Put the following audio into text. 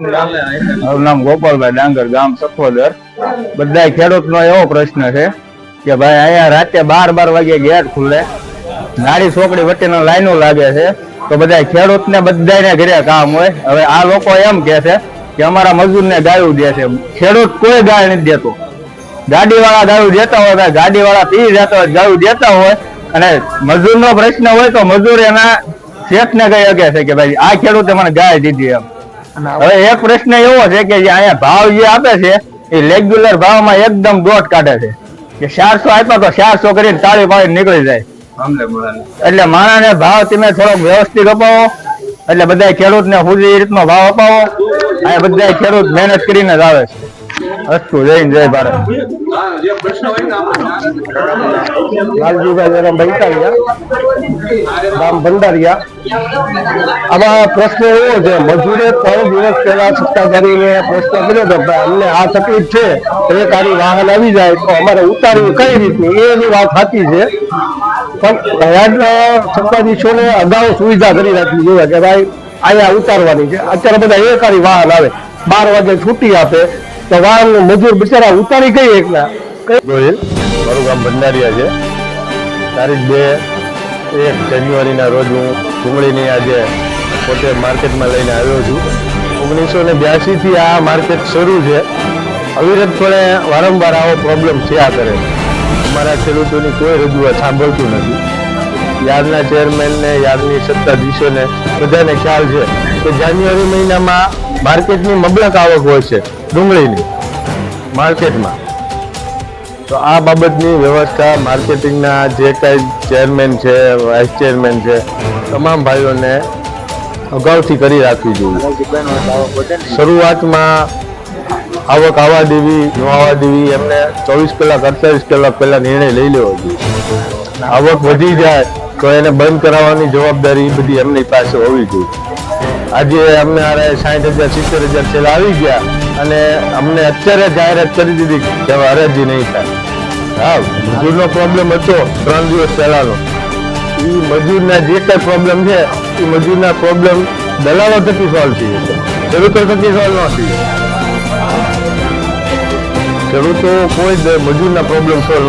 મારું નામ ગોપાલભાઈ ડાંગર, ગામ સખોદર. બધા ખેડૂતનો એવો પ્રશ્ન છે કે ભાઈ અહીંયા રાતે બાર બાર વાગે ગેટ ખુલે નાડી છોકરી વચ્ચેના લાઈનો લાગે છે, તો બધા ખેડૂતને બધાને ઘરે કામ હોય. હવે આ લોકો એમ કે છે કે અમારા મજૂરને ગાયું દે છે. ખેડૂત કોઈ ગાય નથી દેતો. ગાડી વાળા ગાયું દેતા હોય ગાડીવાળા ગાડી વાળા પી જતા હોય, ગાયું દેતા હોય. અને મજૂરનો પ્રશ્ન હોય તો મજૂર એના શેઠને કહી શકે છે કે ભાઈ આ ખેડૂતે મને ગાય દીધી એમ. હવે એક પ્રશ્ન એવો છે કે જે અહીંયા ભાવ જે આપે છે એ રેગ્યુલર ભાવમાં એકદમ દોટ કાઢે છે. કે ચારસો આપ્યા તો ચારસો કરીને તાળી પાડી નીકળી જાય. એટલે માણસને ભાવ તમે થોડોક વ્યવસ્થિત અપાવો. એટલે બધા ખેડૂતને સુધી રીતનો ભાવ અપાવો. અહીંયા બધા ખેડૂત મહેનત કરીને જ આવે છે. અસ્તુ, જય જય ભારત. લાલજીભાઈ જયરામભાઈ ભંડારિયા ભંડારિયા. આમાં પ્રશ્ન એવો છે, મજૂરે ત્રણ દિવસ પહેલા સત્તાધારીને પ્રશ્ન કર્યો હતો, ભાઈ, અમને આ તકલીફ છે સરકારી વાહન આવી જાય તો અમારે ઉતારવું કઈ રીતની એની વાત સાચી છે. પણ યાદના સત્તાધીશોને અગાઉ સુવિધા કરી રાખવી જોઈએ કે ભાઈ, અહીંયા ઉતારવાની છે. અત્યારે બધા એકારી વાહન આવે. બાર વાગે છૂટી આપે. તો મજૂર બિચારા ઉતારી કઈ એકલા. ગોહિલ, મારું ગામ ભંડારિયા છે. તારીખ બે એક જાન્યુઆરીના રોજ હું ડુંગળીની આજે પોતે માર્કેટમાં લઈને આવ્યો છું. ઓગણીસો ને બ્યાસીથી આ માર્કેટ શરૂ છે. અવિરતપણે વારંવાર આવો પ્રોબ્લેમ થયા કરે અમારા ખેડૂતોની કોઈ રજૂઆત સાંભળતું નથી. યાર્ડના ચેરમેનને યાર્ડની સત્તાધીશોને બધાને ખ્યાલ છે કે જાન્યુઆરી મહિનામાં માર્કેટની મબલક આવક હોય છે ડુંગળીની માર્કેટમાં. તો આ બાબતની વ્યવસ્થા માર્કેટિંગના જે કાંઈ ચેરમેન છે, વાઇસ ચેરમેન છે, તમામ ભાઈઓને અગાઉથી કરી રાખવી જોઈએ. શરૂઆતમાં આવક આવવા દેવી, ન આવવા દેવી એમને ચોવીસ કલાક, અડતાલીસ કલાક પહેલાં નિર્ણય લઈ લેવો જોઈએ. આવક વધી જાય, તો એને બંધ કરાવવાની જવાબદારી બધી એમની પાસે હોવી જોઈએ. આજે અમને આરે સાઠ હજાર, સિત્તેર હજાર છે આવી ગયા અને અમને અત્યારે જાહેરાત કરી દીધી કે હરાજી નહીં થાય. હા, મજૂરનો પ્રોબ્લેમ હતો, ત્રણ દિવસ પહેલાનો. એ મજૂરના જે કંઈ પ્રોબ્લેમ છે એ મજૂરના પ્રોબ્લેમ દલાલો થકી સોલ્વ થઈ જશે. ખેડૂતો થકી સોલ્વ ન થઈ. ખેડૂતો કોઈ મજૂરના પ્રોબ્લેમ સોલ્વ